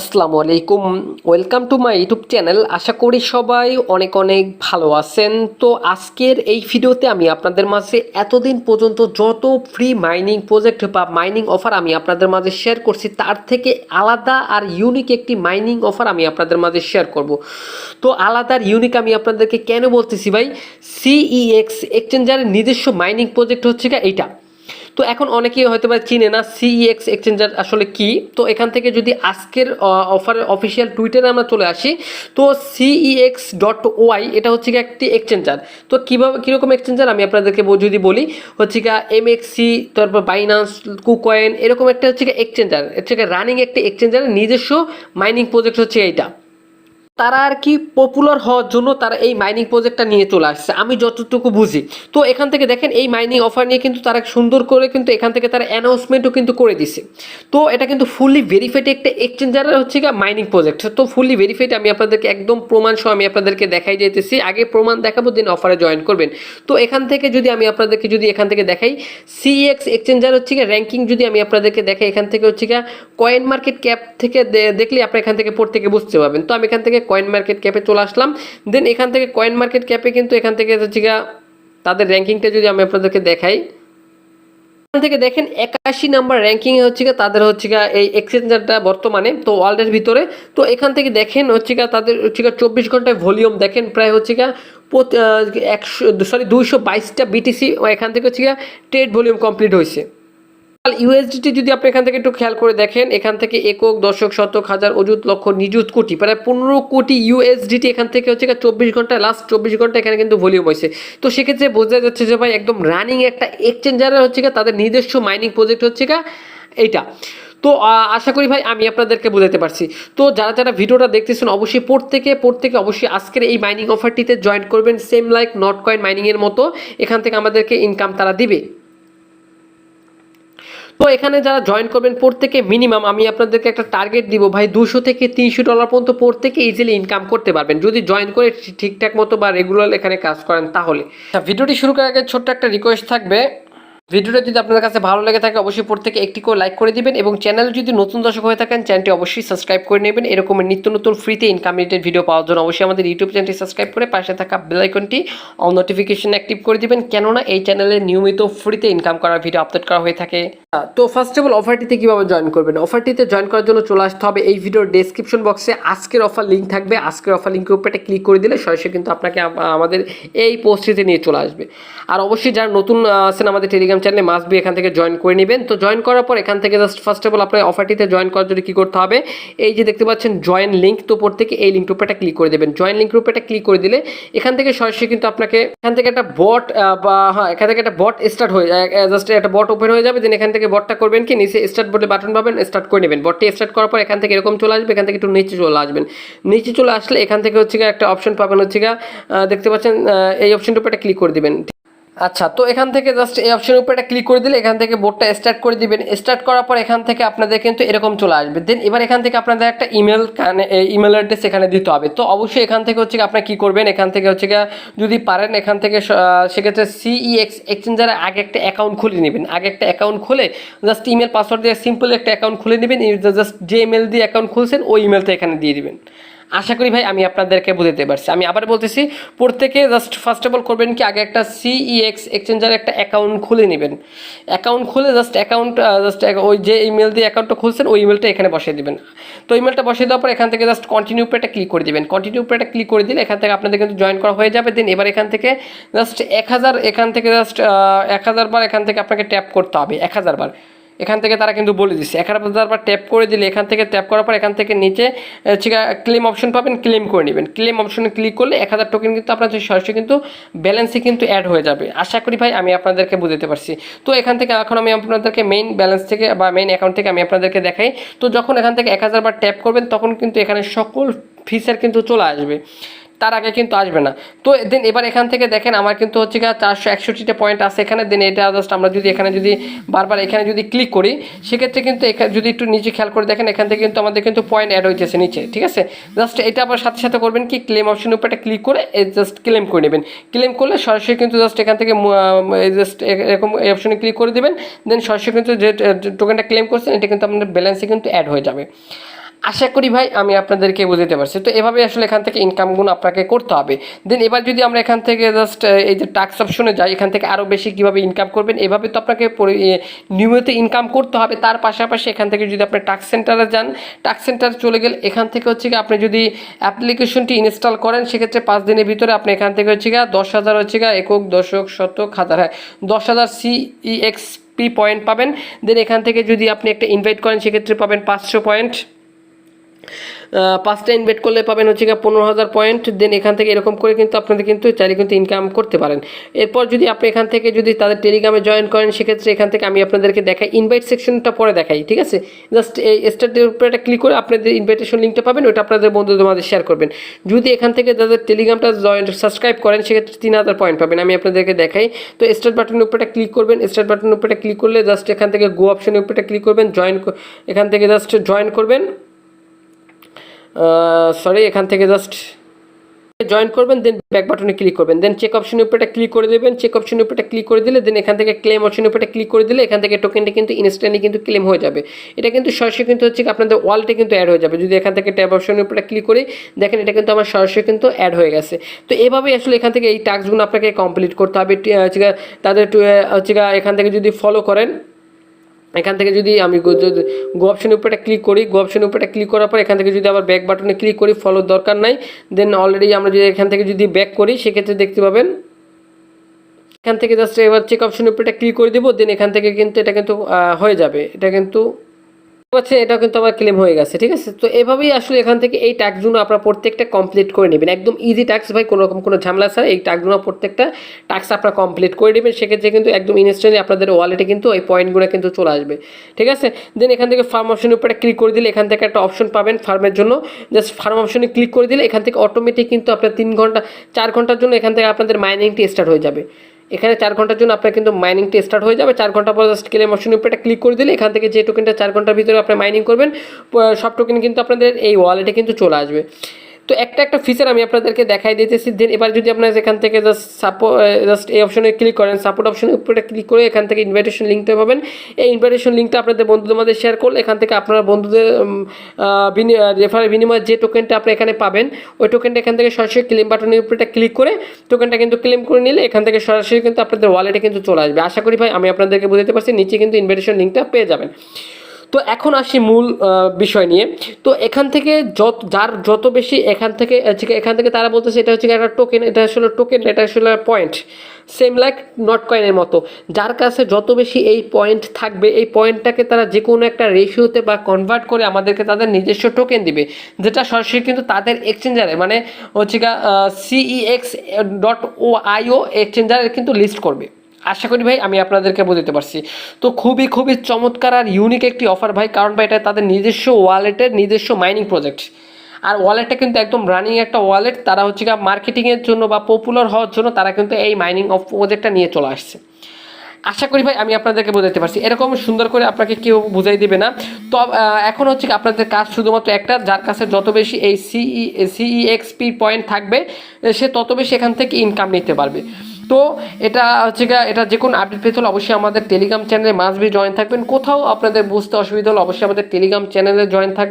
আসসালামু আলাইকুম। Welcome to my YouTube channel আশা করি সবাই অনেক অনেক ভালো আছেন। তো আজকের এই ভিডিওতে আমি আপনাদের মাঝে এতদিন পর্যন্ত যত ফ্রি মাইনিং প্রজেক্ট বা মাইনিং অফার আমি আপনাদের মাঝে শেয়ার করছি, তার থেকে আলাদা আর ইউনিক একটি মাইনিং অফার আমি আপনাদের মাঝে শেয়ার করব। তো আলাদা আর ইউনিক আমি আপনাদেরকে কেন বলতেছি ভাই? সিইএক্স এক্সচেঞ্জারের নিজস্ব মাইনিং প্রজেক্ট হচ্ছে এইটা। তো এখন অনেকেই হয়তো বা চিনে না সিইএক্স এক্সচেঞ্জার আসলে কি? তো এখান থেকে যদি আজকের অফারের অফিসিয়াল টুইটারে আমরা চলে আসি, তো সিইএক্স ডট ওয়াই এটা হচ্ছে কি একটি এক্সচেঞ্জার তো কীভাবে, কীরকম এক্সচেঞ্জার আমি আপনাদেরকে যদি বলি, হচ্ছে গিয়ে এমএক্সি তারপর বাইনান্স কুকয়েন এরকম একটা হচ্ছে গিয়ে এক্সচেঞ্জার হচ্ছে রানিং একটি এক্সচেঞ্জারের নিজস্ব মাইনিং প্রজেক্ট হচ্ছে এইটা। তারা আর কি পপুলার হওয়ার জন্য তারা এই মাইনিং প্রজেক্টটা নিয়ে চলে আসছে। আমি যতটুকু বুঝি। তো এখান থেকে দেখেন, এই মাইনিং অফার নিয়ে কিন্তু তারা সুন্দর করে কিন্তু এখান থেকে তারা অ্যানাউন্সমেন্টও কিন্তু করে দিছে। তো এটা কিন্তু ফুললি ভেরিফাইড একটা এক্সচেঞ্জারের হচ্ছে গিয়ে মাইনিং প্রজেক্ট তো ফুললি ভেরিফাইড আমি আপনাদেরকে একদম প্রমাণ সহ আমি আপনাদেরকে দেখাই যেতেছি আগে প্রমাণ দেখাবো দিন অফারে জয়েন করবেন। তো এখান থেকে যদি আমি আপনাদেরকে যদি এখান থেকে দেখাই সিএক্স এক্সচেঞ্জার হচ্ছে গিয়ে র্যাঙ্কিং যদি আমি আপনাদেরকে দেখাই, এখান থেকে হচ্ছে গিয়ে কয়েন মার্কেট ক্যাপ থেকে দেখলে আপনি এখান থেকে প্রত্যেকে বুঝতে পারবেন। তো আমি এখান থেকে কয়েন মার্কেট ক্যাপে চলে আসলাম। দেন এখান থেকে কয়েন মার্কেট ক্যাপে কিন্তু এখান থেকে হচ্ছে তাদের র্যাঙ্কিংটা যদি আমি আপনাদেরকে দেখাই। এখান থেকে দেখেন একাশি নাম্বার র্যাঙ্কিং হচ্ছে গিয়ে তাদের হচ্ছে গিয়ে এই এক্সচেঞ্জারটা বর্তমানে তো ওয়ার্ল্ডের ভিতরে। তো এখান থেকে দেখেন হচ্ছে গিয়ে তাদের হচ্ছে গিয়ে চব্বিশ ঘন্টায় ভলিউম দেখেন প্রায় হচ্ছে আহ, একশো সরি দুইশো বাইশটা বিটিসি এখান থেকে হচ্ছে গিয়ে ট্রেড ভলিউম কমপ্লিট হয়েছে। ইউএসডিটি যদি আপনি এখান থেকে একটু খেয়াল করে দেখেন, এখান থেকে একক, দশক, শতক, হাজার, অযুত, লক্ষ, নিযুত কোটি, প্রায় পনেরো কোটি ইউএসডিটি এখান থেকে হচ্ছে চব্বিশ ঘণ্টা লাস্ট চব্বিশ ঘণ্টা এখানে কিন্তু ভলিউম হয়েছে। তো সেক্ষেত্রে বোঝা যাচ্ছে যে ভাই একদম রানিং একটা এক্সচেঞ্জারের হচ্ছে তাদের নিজস্ব মাইনিং প্রজেক্ট হচ্ছে এইটা। তো আশা করি ভাই আমি আপনাদেরকে বোঝাতে পারছি। তো যারা যারা ভিডিওটা দেখতেছেন, অবশ্যই প্রত্যেকে প্রত্যেকে অবশ্যই আজকের এই মাইনিং অফারটিতে জয়েন করবেন সেম লাইক নট কয়েন মাইনিংয়ের মতো। এখান থেকে আমাদেরকে ইনকাম তারা দিবে। তো এখানে যারা জয়েন করবেন প্রত্যেকে মিনিমাম আমি আপনাদেরকে একটা টার্গেট দিব ভাই দুশো থেকে তিনশো ডলার পর্যন্ত প্রত্যেকে ইজিলি ইনকাম করতে পারবেন। যদি জয়েন করে ঠিকঠাক মতো বা রেগুলার এখানে কাজ করেন তাহলে। আচ্ছা, ভিডিওটি শুরু করার আগে ছোট্ট একটা রিকোয়েস্ট থাকবে। ভিডিওটা যদি আপনাদের কাছে ভালো লেগে থাকে অবশ্যই প্রত্যেকে একটি করে লাইক করে দিবেন এবং চ্যানেল যদি নতুন দর্শক হয়ে থাকেন চ্যানেলটি অবশ্যই সাবস্ক্রাইব করে নেবেন। এরকম নিত্য নতুন ফ্রিতে ইনকাম রিলেটেড ভিডিও পাওয়ার জন্য অবশ্যই আমাদের ইউটিউব চ্যানেলটি সাবস্ক্রাইব করে পাশে থাকা বেল আইকনটি অল নোটিফিকেশন অ্যাক্টিভ করে দিবেন। কেননা এই চ্যানেলে নিয়মিত ফ্রিতে ইনকাম করার ভিডিও আপলোড করা হয়ে থাকে। তো ফার্স্ট অফ অল অফারটিতে কীভাবে জয়েন করবেন? অফারটিতে জয়েন করার জন্য চলে আসতে হবে এই ভিডিওর ডেসক্রিপশন বক্সে আজকের অফার লিঙ্ক থাকবে। আজকের অফার লিঙ্কের উপরে ক্লিক করে দিলে সরাসরি কিন্তু আপনাকে আমাদের এই পোস্টটিতে নিয়ে চলে আসবে। আর অবশ্যই যারা নতুন আছেন আমাদের টেলিগ্রাম চ্যানেলে মাস্ট বি এখান থেকে জয়েন করে নেবেন। তো জয়েন করার পর এখান থেকে জাস্ট ফার্স্ট অফ অল আপনার অফারটিতে জয়েন করার জন্য কী করতে হবে? এই যে দেখতে পাচ্ছেন জয়েন লিঙ্ক তো উপর থেকে এই লিঙ্ক উপরে ক্লিক করে দেবেন। জয়েন লিঙ্ক উপরে ক্লিক করে দিলে এখান থেকে সরাসরি কিন্তু আপনাকে, এখান থেকে একটা বট বা হ্যাঁ এখান থেকে একটা বট স্টার্ট হয়ে যায়। জাস্ট একটা বট ওপেন হয়ে যাবে দেন এখান থেকে বটটা করবেন কি? নিচে স্টার্ট বটে বাটন পাবেন স্টার্ট করে নেবেন। বটটি স্টার্ট করার পর এখান থেকে এরকম চলে আসবে, এখান থেকে একটু নিচে চলে আসবেন। নিচে চলে আসলে এখান থেকে হচ্ছে একটা অপশন পাবেন হচ্ছে দেখতে পাচ্ছেন এই অপশনটার উপরে ক্লিক করে দিবেন। আচ্ছা তো এখান থেকে জাস্ট এই অপশনের উপরে একটা ক্লিক করে দিলে এখান থেকে বোর্ডটা স্টার্ট করে দিবেন। স্টার্ট করার পর এখান থেকে আপনাদের কিন্তু এরকম চলে আসবে। দেন এবার এখান থেকে আপনাদের একটা ইমেল ইমেল অ্যাড্রেস এখানে দিতে হবে। তো অবশ্যই এখান থেকে হচ্ছে আপনারা কী করবেন? এখান থেকে হচ্ছে যদি পারেন, এখান থেকে সেক্ষেত্রে সেক্ষেত্রে সিইএক্স এক্সচেঞ্জারে আগে একটা অ্যাকাউন্ট খুলে নেবেন। আগে একটা অ্যাকাউন্ট খুলে জাস্ট ইমেল পাসওয়ার্ড দিয়ে সিম্পল একটা অ্যাকাউন্ট খুলে নেবেন। জাস্ট যে ইমেল দিয়ে অ্যাকাউন্ট খুলছেন, ওই ইমেলটা এখানে দিয়ে দিবেন। আশা করি ভাই আমি আপনাদেরকে বুঝতে পারছি। আমি আবার বলতেছি, প্রত্যেকে জাস্ট ফার্স্ট অফ অল করবেন কি, আগে একটা সিইএক্স এক্সচেঞ্জার একটা অ্যাকাউন্ট খুলে নেবেন। অ্যাকাউন্ট খুলে জাস্ট অ্যাকাউন্ট জাস্ট ওই যে ইমেল দিয়ে অ্যাকাউন্টটা খুলছেন, ওই ইমেলটা এখানে বসিয়ে দিবেন। তো ইমেলটা বসিয়ে দেওয়ার পর এখান থেকে জাস্ট কন্টিনিউ পেটা ক্লিক করে দিবেন। কন্টিনিউ পেটা ক্লিক করে দিলে এখান থেকে আপনাদের কিন্তু জয়েন করা হয়ে যাবে। দেন এবার এখান থেকে জাস্ট এক হাজার, এখান থেকে জাস্ট এক হাজার বার এখান থেকে আপনাকে ট্যাপ করতে হবে, এক হাজার বার। এখান থেকে তারা কিন্তু বলে দিচ্ছে হাজার বার ট্যাপ করে দিলে, এখান থেকে ট্যাপ করার পর এখান থেকে নিচে ক্লেম অপশন পাবেন ক্লেম করে নেবেন। ক্লেম অপশনে ক্লিক করলে এক হাজার টোকেন কিন্তু আপনাদের সরাসরি কিন্তু ব্যালেন্সে কিন্তু অ্যাড হয়ে যাবে। আশা করি ভাই আমি আপনাদেরকে বুঝতে পারছি। তো এখান থেকে এখন আমি আপনাদেরকে মেইন ব্যালেন্স থেকে বা মেইন অ্যাকাউন্ট থেকে আমি আপনাদেরকে দেখাই। তো যখন এখান থেকে এক হাজার বার ট্যাপ করবেন, তখন কিন্তু এখানে সকল ফিচার কিন্তু চলে আসবে। তার আগে কিন্তু আসবে না। তো দেন এবার এখান থেকে দেখেন আমার কিন্তু হচ্ছে গিয়ে চারশো একষট্টিটা পয়েন্ট আছে এখানে। দেন এটা জাস্ট আমরা যদি এখানে যদি বারবার এখানে যদি ক্লিক করি, সেক্ষেত্রে কিন্তু এখানে যদি একটু নিচে খেয়াল করে দেখেন, এখান থেকে কিন্তু আমাদের কিন্তু পয়েন্ট অ্যাড হয়েছে নিচে, ঠিক আছে? জাস্ট এটা আবার সাথে সাথে করবেন কি ক্লেম অপশনের উপর ক্লিক করে জাস্ট ক্লেম করে নেবেন। ক্লেম করলে সরাসরি কিন্তু জাস্ট এখান থেকে জাস্ট এরকম এই অপশনে ক্লিক করে দেবেন। দেন সরাসরি কিন্তু যে টোকেনটা ক্লেম করছেন, এটা কিন্তু আপনার ব্যালেন্সে কিন্তু অ্যাড হয়ে যাবে। আশা করি ভাই, আমি আপনাদেরকে বুঝতে পারছি। তো এভাবে আসলে এখান থেকে ইনকামগুলো আপনাকে করতে হবে। দেন এবার যদি আমরা এখান থেকে জাস্ট এই যে টাক্স অপশনে যাই, এখান থেকে আরও বেশি কীভাবে ইনকাম করবেন, এভাবে তো আপনাকে নিয়মিত ইনকাম করতে হবে। তার পাশাপাশি এখান থেকে যদি আপনি টাক্স সেন্টারে যান টাক্স সেন্টার চলে গেলে এখান থেকে হচ্ছে কি আপনি যদি অ্যাপ্লিকেশনটি ইনস্টল করেন, সেক্ষেত্রে পাঁচ দিনের ভিতরে আপনি এখান থেকে হচ্ছে গা দশ হাজার হচ্ছে গিয়ে একক, দশক, শতক, হাজার হ্যাঁ দশ হাজার সিইএক্স পি পয়েন্ট পাবেন। দেন এখান থেকে যদি আপনি একটা ইনভাইট করেন, সেক্ষেত্রে পাবেন পাঁচশো পয়েন্ট পাঁচটা ইনভেস্ট করলে পাবেন হচ্ছে গিয়ে পনেরো হাজার পয়েন্ট দেন এখান থেকে এরকম করে কিন্তু আপনাদের কিন্তু চাইলে কিন্তু ইনকাম করতে পারেন। এরপর যদি আপনি এখান থেকে যদি তাদের টেলিগ্রামে জয়েন করেন, সেক্ষেত্রে এখান থেকে আমি আপনাদেরকে দেখাই ইনভাইট সেকশনটা পরে দেখাই, ঠিক আছে? জাস্ট এই স্টার্টের উপরে একটা ক্লিক করে আপনাদের ইনভাইটেশন লিঙ্কটা পাবেন ওটা আপনাদের বন্ধুদের মাঝে শেয়ার করবেন। যদি এখান থেকে তাদের টেলিগ্রামটা জয়েন সাবস্ক্রাইব করেন, সেক্ষেত্রে তিন হাজার পয়েন্ট পাবেন, আমি আপনাদেরকে দেখাই। তো স্টার্ট বাটনের উপরে ক্লিক করবেন স্টার্ট বাটনের উপরে ক্লিক করলে জাস্ট এখান থেকে গো অপশনের উপরে ক্লিক করবেন জয়েন এখান থেকে জাস্ট জয়েন করবেন। সরি এখান থেকে জাস্ট জয়েন করবেন দেন ব্যাক বাটনে ক্লিক করবেন। দেন চেক অপশনের উপরে ক্লিক করে দেবেন। চেক অপশনের উপরে ক্লিক করে দিলে দেন এখান থেকে ক্লেম অপশনের উপরে ক্লিক করে দিলে, এখান থেকে টোকেনটা কিন্তু ইনস্ট্যান্টলি কিন্তু ক্লেম হয়ে যাবে। এটা কিন্তু সরাসরি কিন্তু হচ্ছে আপনাদের ওয়ালেটে কিন্তু অ্যাড হয়ে যাবে। যদি এখান থেকে ট্যাব অপশনের উপরে ক্লিক করি, দেখেন এটা কিন্তু আমার সরাসরি কিন্তু অ্যাড হয়ে গেছে। তো এভাবেই আসলে এখান থেকে এই টাস্কগুলো আপনাকে কমপ্লিট করতে হবে। হচ্ছে তাদের হচ্ছে এখান থেকে যদি ফলো করেন এখান থেকে যদি আমি গো- অপশনের উপরে ক্লিক করি গো অপশনের উপরে ক্লিক করার পর এখান থেকে যদি আবার ব্যাক বাটনে ক্লিক করি ফলোর দরকার নাই দেন অলরেডি আমরা যদি এখান থেকে যদি ব্যাক করি, সেক্ষেত্রে দেখতে পাবেন, এখান থেকে জাস্ট এবার চেক অপশনের উপরে ক্লিক করে দেবো দেন এখান থেকে কিন্তু এটা কিন্তু হয়ে যাবে, এটা কিন্তু হচ্ছে এটা কিন্তু আমার ক্লেম হয়ে গেছে, ঠিক আছে? তো এভাবেই আসলে এখান থেকে এই ট্যাক্সগুলো আপনারা প্রত্যেকটা কমপ্লিট করে নেবেন। একদম ইজি ট্যাক্স ভাই, কোনো রকম কোনো ঝামেলা ছাড়া এই ট্যাক্সগুলো প্রত্যেকটা ট্যাক্স আপনারা কমপ্লিট করে নেবেন। সেক্ষেত্রে কিন্তু একদম ইনস্ট্যান্টলি আপনাদের ওয়ালেটে কিন্তু এই পয়েন্টগুলো কিন্তু চলে আসবে, ঠিক আছে? দেন এখান থেকে ফার্ম অপশনের উপরে ক্লিক করে দিলে এখান থেকে একটা অপশন পাবেন ফার্মের জন্য। জাস্ট ফার্ম অপশনে ক্লিক করে দিলে এখান থেকে অটোমেটিক কিন্তু আপনার তিন ঘণ্টা, চার ঘণ্টার জন্য এখান থেকে আপনাদের মাইনিংটি স্টার্ট হয়ে যাবে। এখানে চার ঘণ্টার জন্য আপনার কিন্তু মাইনিংটি স্টার্ট হয়ে যাবে। চার ঘণ্টা পর জাস্ট ক্লেম অপশনের উপরে ক্লিক করে দিলে এখান থেকে যে টোকেনটা চার ঘণ্টার ভিতরে আপনি মাইনিং করবেন সব টোকেন কিন্তু আপনাদের এই ওয়ালেটে কিন্তু চলে আসবে। তো একটা একটা ফিচার আমি আপনাদেরকে দেখাই দিতেছি। দেন এবার যদি আপনার এখান থেকে জাস্ট সাপো জাস্ট এই অপশনে ক্লিক করেন সাপোর্ট অপশনের উপরে ক্লিক করে এখান থেকে ইনভাইটেশন লিঙ্কটা পাবেন। এই ইনভাইটেশন লিঙ্কটা আপনাদের বন্ধুদের মধ্যে শেয়ার করলে এখান থেকে আপনারা বন্ধুদের রেফারের বিনিময়ে যে টোকেনটা আপনি এখানে পাবেন, ওই টোকেনটা এখান থেকে সরাসরি ক্লেম বাটনের উপরে ক্লিক করে টোকেনটা কিন্তু ক্লেম করে নিলে এখান থেকে সরাসরি কিন্তু আপনাদের ওয়ালেটে কিন্তু চলে আসবে। আশা করি ভাই আমি আপনাদেরকে বুঝতে পারছি, নিচে কিন্তু ইনভাইটেশন লিঙ্কটা পেয়ে যাবেন। তো এখন আসি মূল বিষয় নিয়ে। তো এখান থেকে যত, যার যত বেশি এখান থেকে এখান থেকে তারা বলতেছে এটা হচ্ছে একটা টোকেন এটা আসলে টোকেন এটা আসলে পয়েন্ট সেম লাইক নট কয়েনের মতো। যার কাছে যত বেশি এই পয়েন্ট থাকবে, এই পয়েন্টটাকে তারা যে কোনো একটা রেশিওতে বা কনভার্ট করে আমাদেরকে তাদের নিজস্ব টোকেন দিবে, যেটা সরাসরি কিন্তু তাদের এক্সচেঞ্জারে মানে হচ্ছে সিইএক্স ডট ও আইও এক্সচেঞ্জারে কিন্তু লিস্ট করবে। আশা করি ভাই, আমি আপনাদেরকে বোঝাতে পারছি। তো খুবই খুবই চমৎকার আর ইউনিক একটি অফার ভাই, কারণ ভাই এটা তাদের নিজস্ব ওয়ালেটের নিজস্ব মাইনিং প্রজেক্ট আর ওয়ালেটটা কিন্তু একদম রানিং একটা ওয়ালেট তারা হচ্ছে গিয়ে মার্কেটিংয়ের জন্য বা পপুলার হওয়ার জন্য তারা কিন্তু এই মাইনিং অফ প্রজেক্টটা নিয়ে চলে আসছে। আশা করি ভাই, আমি আপনাদেরকে বোঝাতে পারছি। এরকম সুন্দর করে আপনাকে কেউ বুঝাই দিবে না। তো এখন হচ্ছে আপনাদের কাজ শুধুমাত্র একটা, যার কাছে যত বেশি এই সিই সিইএক্সপি পয়েন্ট থাকবে, সে তত বেশি এখান থেকে ইনকাম নিতে পারবে। তো এটা হচ্ছে এটা যে কোনো আপডেট পেতে হলে অবশ্যই আমাদের টেলিগ্রাম চ্যানেলে মাস্ট বি জয়েন থাকবেন। কোথাও আপনাদের বুঝতে অসুবিধা হলে অবশ্যই আমাদের টেলিগ্রাম চ্যানেলে জয়েন থাক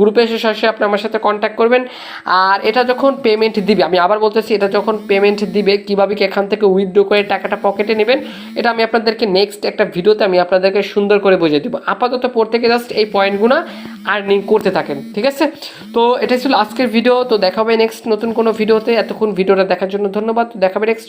গ্রুপে এসে সরাসরি আপনি আমার সাথে কন্ট্যাক্ট করবেন। আর এটা যখন পেমেন্ট দিবে, আমি আবার বলতেছি, এটা যখন পেমেন্ট দিবে, কীভাবে কি এখান থেকে উইথড্র করে টাকাটা পকেটে নেবেন, এটা আমি আপনাদেরকে নেক্সট একটা ভিডিওতে আমি আপনাদেরকে সুন্দর করে বুঝিয়ে দেবো। আপাতত পর থেকে জাস্ট এই পয়েন্টগুলো আর্নিং করতে থাকেন, ঠিক আছে? তো এটাই ছিল আজকের ভিডিও তো দেখাবে নেক্সট নতুন কোনো ভিডিওতে এতক্ষণ ভিডিওটা দেখার জন্য ধন্যবাদ। দেখাবে নেক্সট